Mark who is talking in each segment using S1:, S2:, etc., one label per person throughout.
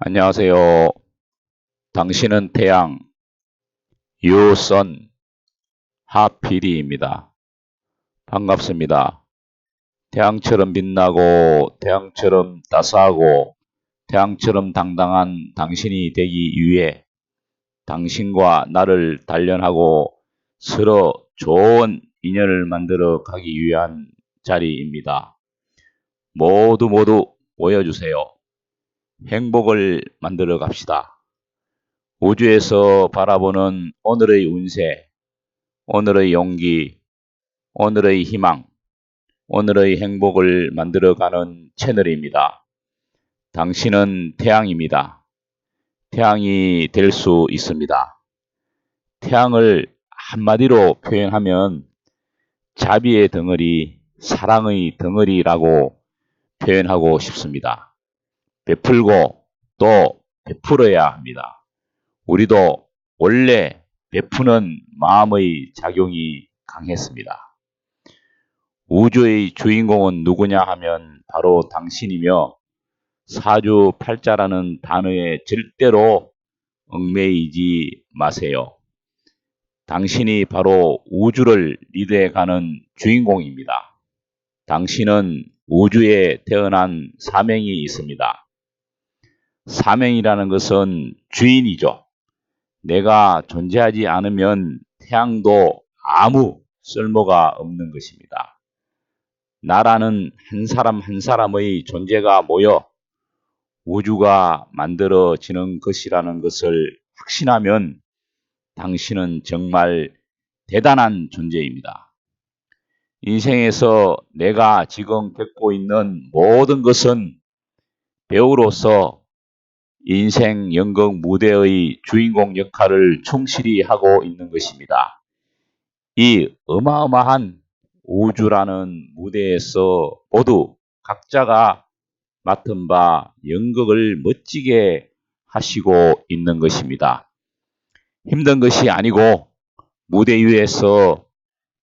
S1: 안녕하세요. 당신은 태양, 유선 하피디입니다. 반갑습니다. 태양처럼 빛나고 태양처럼 따스하고 태양처럼 당당한 당신이 되기 위해 당신과 나를 단련하고 서로 좋은 인연을 만들어 가기 위한 자리입니다. 모두 모두 모여주세요. 행복을 만들어 갑시다. 우주에서 바라보는 오늘의 운세, 오늘의 용기, 오늘의 희망, 오늘의 행복을 만들어가는 채널입니다. 당신은 태양입니다. 태양이 될 수 있습니다. 태양을 한마디로 표현하면 자비의 덩어리, 사랑의 덩어리라고 표현하고 싶습니다. 베풀고 또 베풀어야 합니다. 우리도 원래 베푸는 마음의 작용이 강했습니다. 우주의 주인공은 누구냐 하면 바로 당신이며 사주 팔자라는 단어에 절대로 얽매이지 마세요. 당신이 바로 우주를 리드해가는 주인공입니다. 당신은 우주에 태어난 사명이 있습니다. 사명이라는 것은 주인이죠. 내가 존재하지 않으면 태양도 아무 쓸모가 없는 것입니다. 나라는 한 사람 한 사람의 존재가 모여 우주가 만들어지는 것이라는 것을 확신하면 당신은 정말 대단한 존재입니다. 인생에서 내가 지금 겪고 있는 모든 것은 배우로서 인생 연극 무대의 주인공 역할을 충실히 하고 있는 것입니다. 이 어마어마한 우주라는 무대에서 모두 각자가 맡은 바 연극을 멋지게 하시고 있는 것입니다. 힘든 것이 아니고 무대 위에서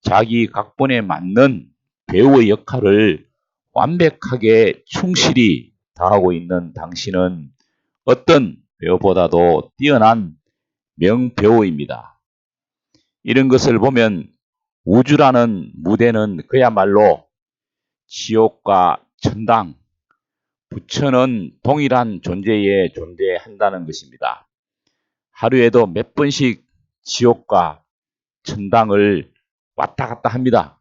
S1: 자기 각본에 맞는 배우의 역할을 완벽하게 충실히 다하고 있는 당신은 어떤 배우보다도 뛰어난 명배우입니다. 이런 것을 보면 우주라는 무대는 그야말로 지옥과 천당, 부처는 동일한 존재에 존재한다는 것입니다. 하루에도 몇 번씩 지옥과 천당을 왔다 갔다 합니다.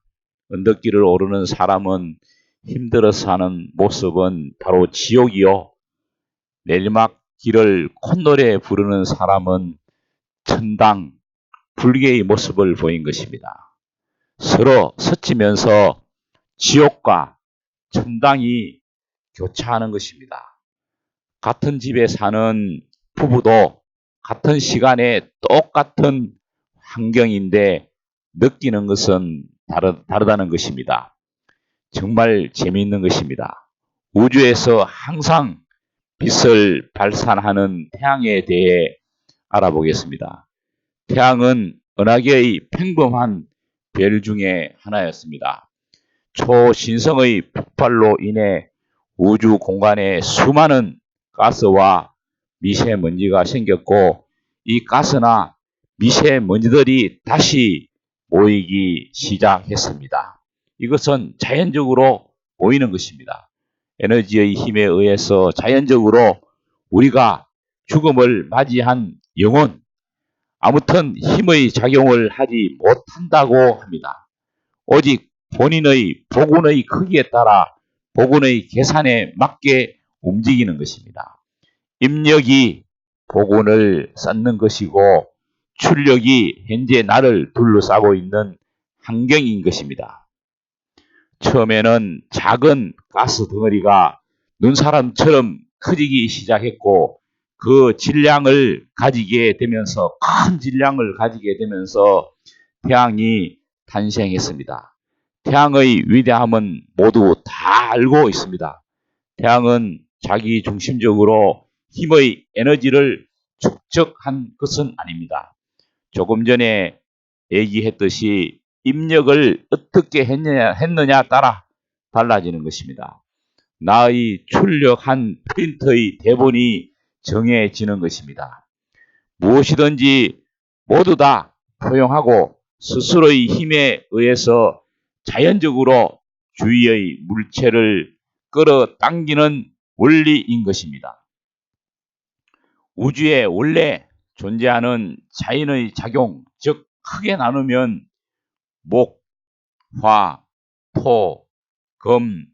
S1: 언덕길을 오르는 사람은 힘들어서 하는 모습은 바로 지옥이요. 내리막 길을 콧노래 부르는 사람은 천당, 불개의 모습을 보인 것입니다. 서로 스치면서 지옥과 천당이 교차하는 것입니다. 같은 집에 사는 부부도 같은 시간에 똑같은 환경인데 느끼는 것은 다르, 다르다는 것입니다. 정말 재미있는 것입니다. 우주에서 항상 빛을 발산하는 태양에 대해 알아보겠습니다. 태양은 은하계의 평범한 별 중에 하나였습니다. 초신성의 폭발로 인해 우주 공간에 수많은 가스와 미세먼지가 생겼고 이 가스나 미세먼지들이 다시 모이기 시작했습니다. 이것은 자연적으로 보이는 것입니다. 에너지의 힘에 의해서 자연적으로 우리가 죽음을 맞이한 영혼, 아무튼 힘의 작용을 하지 못한다고 합니다. 오직 본인의 복운의 크기에 따라 복운의 계산에 맞게 움직이는 것입니다. 입력이 복운을 쌓는 것이고 출력이 현재 나를 둘러싸고 있는 환경인 것입니다. 처음에는 작은 가스 덩어리가 눈사람처럼 커지기 시작했고 그 질량을 가지게 되면서 큰 질량을 가지게 되면서 태양이 탄생했습니다. 태양의 위대함은 모두 다 알고 있습니다. 태양은 자기 중심적으로 힘의 에너지를 축적한 것은 아닙니다. 조금 전에 얘기했듯이 입력을 어떻게 했느냐, 했느냐 따라 달라지는 것입니다. 나의 출력한 프린터의 대본이 정해지는 것입니다. 무엇이든지 모두 다 포용하고 스스로의 힘에 의해서 자연적으로 주위의 물체를 끌어당기는 원리인 것입니다. 우주에 원래 존재하는 자연의 작용, 즉 크게 나누면 목, 화, 토, 금,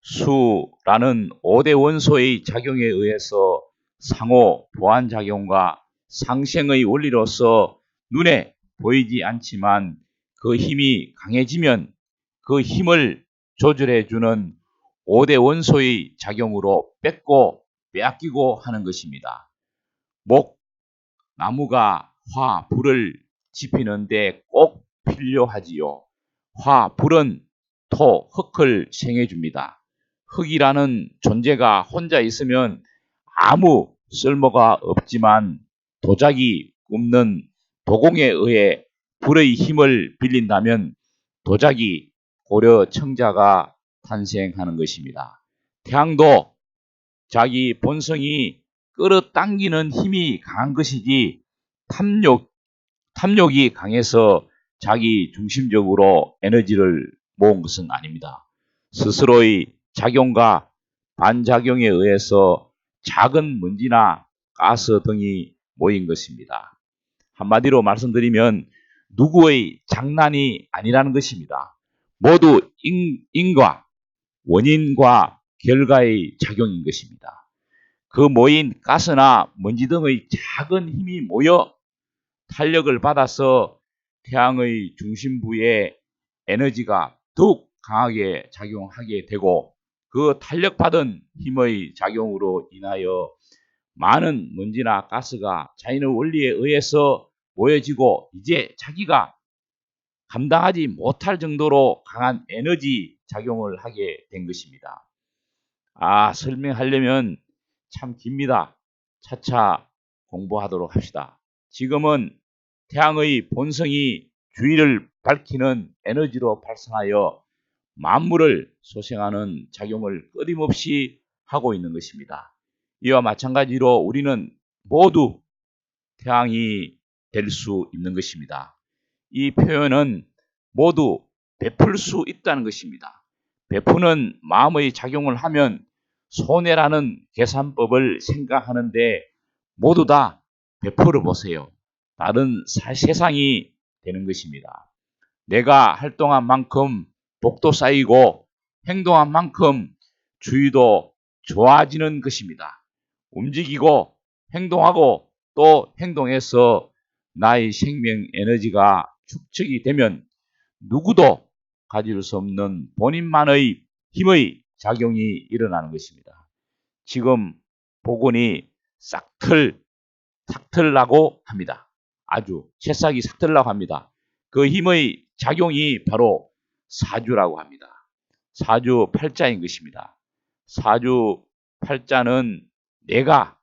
S1: 수라는 5대 원소의 작용에 의해서 상호 보완 작용과 상생의 원리로서 눈에 보이지 않지만 그 힘이 강해지면 그 힘을 조절해 주는 5대 원소의 작용으로 뺏고 빼앗기고 하는 것입니다. 목, 나무가 화, 불을 지피는데 꼭 필요하지요. 화, 불은 토, 흙을 생해 줍니다. 흙이라는 존재가 혼자 있으면 아무 쓸모가 없지만 도자기 굽는 도공에 의해 불의 힘을 빌린다면 도자기 고려 청자가 탄생하는 것입니다. 태양도 자기 본성이 끌어당기는 힘이 강한 것이지 탐욕, 탐욕이 강해서 자기 중심적으로 에너지를 모은 것은 아닙니다. 스스로의 작용과 반작용에 의해서 작은 먼지나 가스 등이 모인 것입니다. 한마디로 말씀드리면 누구의 장난이 아니라는 것입니다. 모두 인, 인과 원인과 결과의 작용인 것입니다. 그 모인 가스나 먼지 등의 작은 힘이 모여 탄력을 받아서 태양의 중심부에 에너지가 더욱 강하게 작용하게 되고 그 탄력받은 힘의 작용으로 인하여 많은 먼지나 가스가 자연의 원리에 의해서 모여지고 이제 자기가 감당하지 못할 정도로 강한 에너지 작용을 하게 된 것입니다. 아, 설명하려면 참 깁니다. 차차 공부하도록 합시다. 지금은 태양의 본성이 주위를 밝히는 에너지로 발생하여 만물을 소생하는 작용을 끊임없이 하고 있는 것입니다. 이와 마찬가지로 우리는 모두 태양이 될 수 있는 것입니다. 이 표현은 모두 베풀 수 있다는 것입니다. 베푸는 마음의 작용을 하면 손해라는 계산법을 생각하는데 모두 다 베풀어 보세요. 다른 세상이 되는 것입니다. 내가 활동한 만큼 복도 쌓이고 행동한 만큼 주의도 좋아지는 것입니다. 움직이고 행동하고 또 행동해서 나의 생명 에너지가 축적이 되면 누구도 가질 수 없는 본인만의 힘의 작용이 일어나는 것입니다. 지금 복원이 싹틀, 삭틀라고 합니다. 아주 새싹이 삭틀라고 합니다. 그 힘의 작용이 바로 사주라고 합니다. 사주 팔자인 것입니다. 사주 팔자는 내가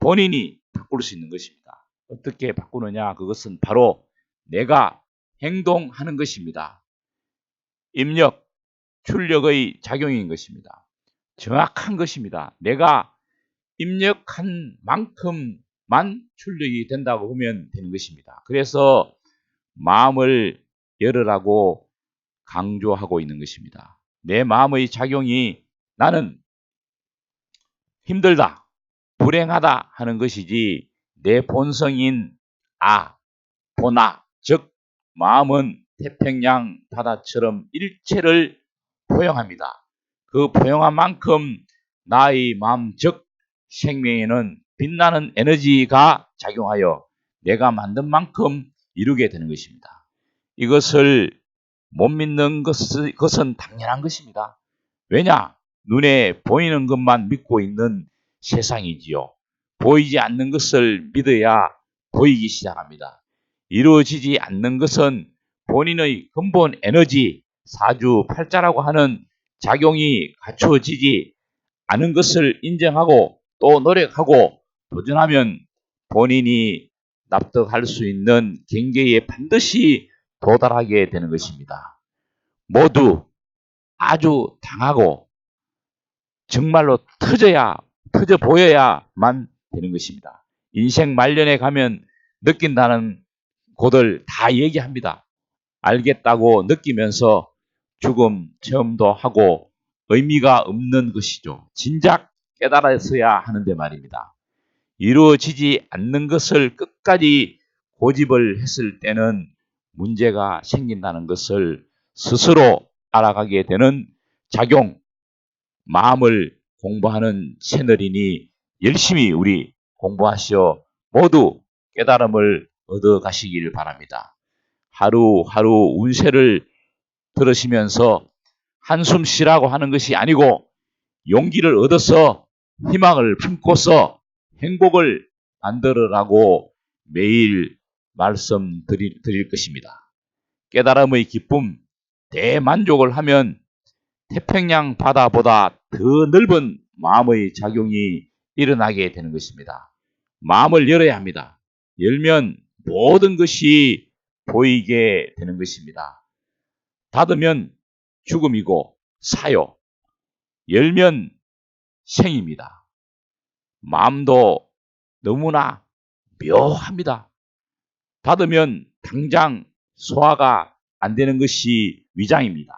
S1: 본인이 바꿀 수 있는 것입니다. 어떻게 바꾸느냐? 그것은 바로 내가 행동하는 것입니다. 입력, 출력의 작용인 것입니다. 정확한 것입니다. 내가 입력한 만큼 만 출력이 된다고 보면 되는 것입니다. 그래서 마음을 열으라고 강조하고 있는 것입니다. 내 마음의 작용이 나는 힘들다, 불행하다 하는 것이지 내 본성인 아, 보나, 즉 마음은 태평양 바다처럼 일체를 포용합니다. 그 포용한 만큼 나의 마음, 즉 생명에는 빛나는 에너지가 작용하여 내가 만든 만큼 이루게 되는 것입니다. 이것을 못 믿는 것은, 당연한 것입니다. 왜냐? 눈에 보이는 것만 믿고 있는 세상이지요. 보이지 않는 것을 믿어야 보이기 시작합니다. 이루어지지 않는 것은 본인의 근본 에너지, 사주, 팔자라고 하는 작용이 갖추어지지 않은 것을 인정하고 또 노력하고 도전하면 본인이 납득할 수 있는 경계에 반드시 도달하게 되는 것입니다. 모두 아주 당하고 정말로 터져야 터져 보여야만 되는 것입니다. 인생 말년에 가면 느낀다는 곳을 다 얘기합니다. 알겠다고 느끼면서 죽음 체험도 하고 의미가 없는 것이죠. 진작 깨달았어야 하는데 말입니다. 이루어지지 않는 것을 끝까지 고집을 했을 때는 문제가 생긴다는 것을 스스로 알아가게 되는 작용, 마음을 공부하는 채널이니 열심히 우리 공부하시어 모두 깨달음을 얻어 가시길 바랍니다. 하루하루 운세를 들으시면서 한숨 쉬라고 하는 것이 아니고 용기를 얻어서 희망을 품고서 행복을 만들어라고 매일 말씀드릴 드릴 것입니다. 깨달음의 기쁨, 대만족을 하면 태평양 바다보다 더 넓은 마음의 작용이 일어나게 되는 것입니다. 마음을 열어야 합니다. 열면 모든 것이 보이게 되는 것입니다. 닫으면 죽음이고 사요. 열면 생입니다. 마음도 너무나 묘합니다. 닫으면 당장 소화가 안 되는 것이 위장입니다.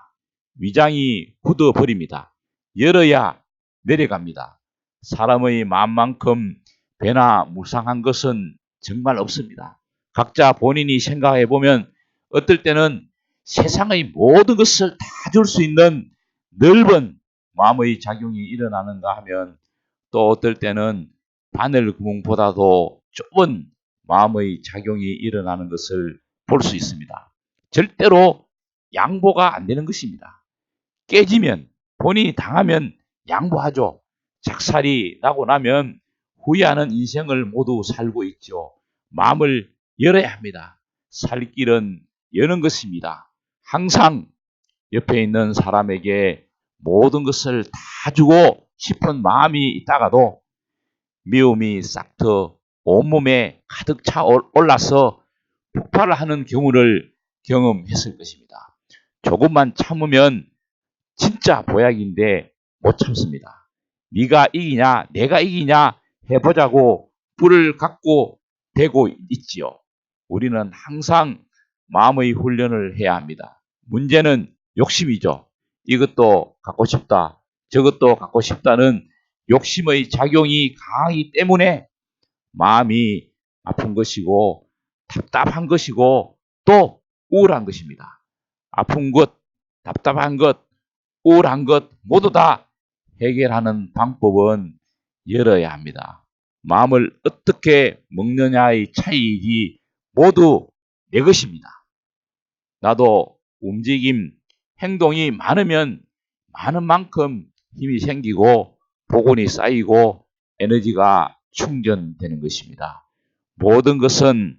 S1: 위장이 굳어버립니다. 열어야 내려갑니다. 사람의 마음만큼 배나 무상한 것은 정말 없습니다. 각자 본인이 생각해 보면 어떨 때는 세상의 모든 것을 다 줄 수 있는 넓은 마음의 작용이 일어나는가 하면 또 어떨 때는 바늘 구멍보다도 좁은 마음의 작용이 일어나는 것을 볼 수 있습니다. 절대로 양보가 안 되는 것입니다. 깨지면 본인이 당하면 양보하죠. 작살이 나고 나면 후회하는 인생을 모두 살고 있죠. 마음을 열어야 합니다. 살 길은 여는 것입니다. 항상 옆에 있는 사람에게 모든 것을 다 주고 싶은 마음이 있다가도 미움이 싹터 온몸에 가득 차 올라서 폭발을 하는 경우를 경험했을 것입니다. 조금만 참으면 진짜 보약인데 못 참습니다. 네가 이기냐 내가 이기냐 해보자고 불을 갖고 되고 있지요. 우리는 항상 마음의 훈련을 해야 합니다. 문제는 욕심이죠. 이것도 갖고 싶다. 저것도 갖고 싶다는 욕심의 작용이 강하기 때문에 마음이 아픈 것이고 답답한 것이고 또 우울한 것입니다. 아픈 것, 답답한 것, 우울한 것 모두 다 해결하는 방법은 열어야 합니다. 마음을 어떻게 먹느냐의 차이이기 모두 내 것입니다. 나도 움직임, 행동이 많으면 많은 만큼 힘이 생기고 복원이 쌓이고 에너지가 충전되는 것입니다. 모든 것은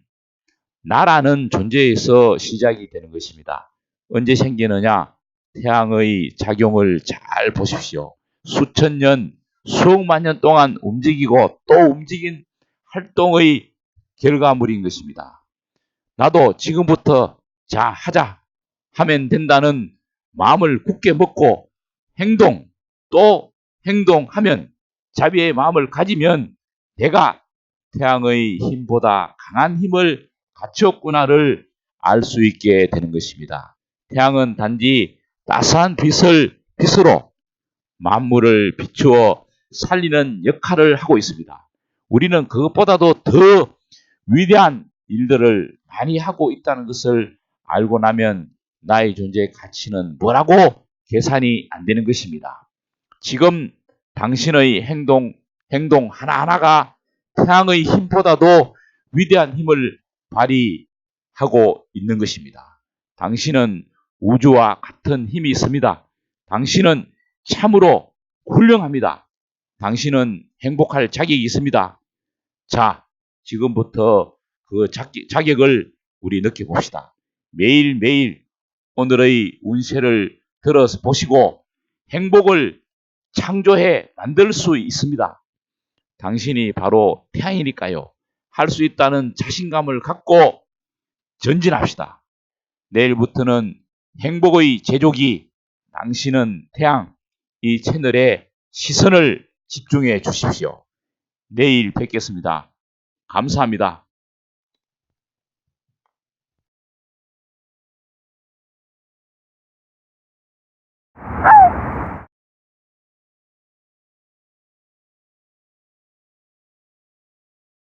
S1: 나라는 존재에서 시작이 되는 것입니다. 언제 생기느냐? 태양의 작용을 잘 보십시오. 수천 년, 수억만 년 동안 움직이고 또 움직인 활동의 결과물인 것입니다. 나도 지금부터 자, 하자 하면 된다는 마음을 굳게 먹고 행동, 또 행동하면 자비의 마음을 가지면 내가 태양의 힘보다 강한 힘을 갖추었구나를 알 수 있게 되는 것입니다. 태양은 단지 따스한 빛을 빛으로 만물을 비추어 살리는 역할을 하고 있습니다. 우리는 그것보다도 더 위대한 일들을 많이 하고 있다는 것을 알고 나면 나의 존재의 가치는 뭐라고 계산이 안 되는 것입니다. 지금 당신의 행동, 행동 하나하나가 태양의 힘보다도 위대한 힘을 발휘하고 있는 것입니다. 당신은 우주와 같은 힘이 있습니다. 당신은 참으로 훌륭합니다. 당신은 행복할 자격이 있습니다. 자, 지금부터 그 자격, 을 우리 느껴봅시다. 매일매일 오늘의 운세를 들어서 보시고 행복을 창조해 만들 수 있습니다. 당신이 바로 태양이니까요. 할 수 있다는 자신감을 갖고 전진합시다. 내일부터는 행복의 제조기 당신은 태양 이 채널에 시선을 집중해 주십시오. 내일 뵙겠습니다. 감사합니다.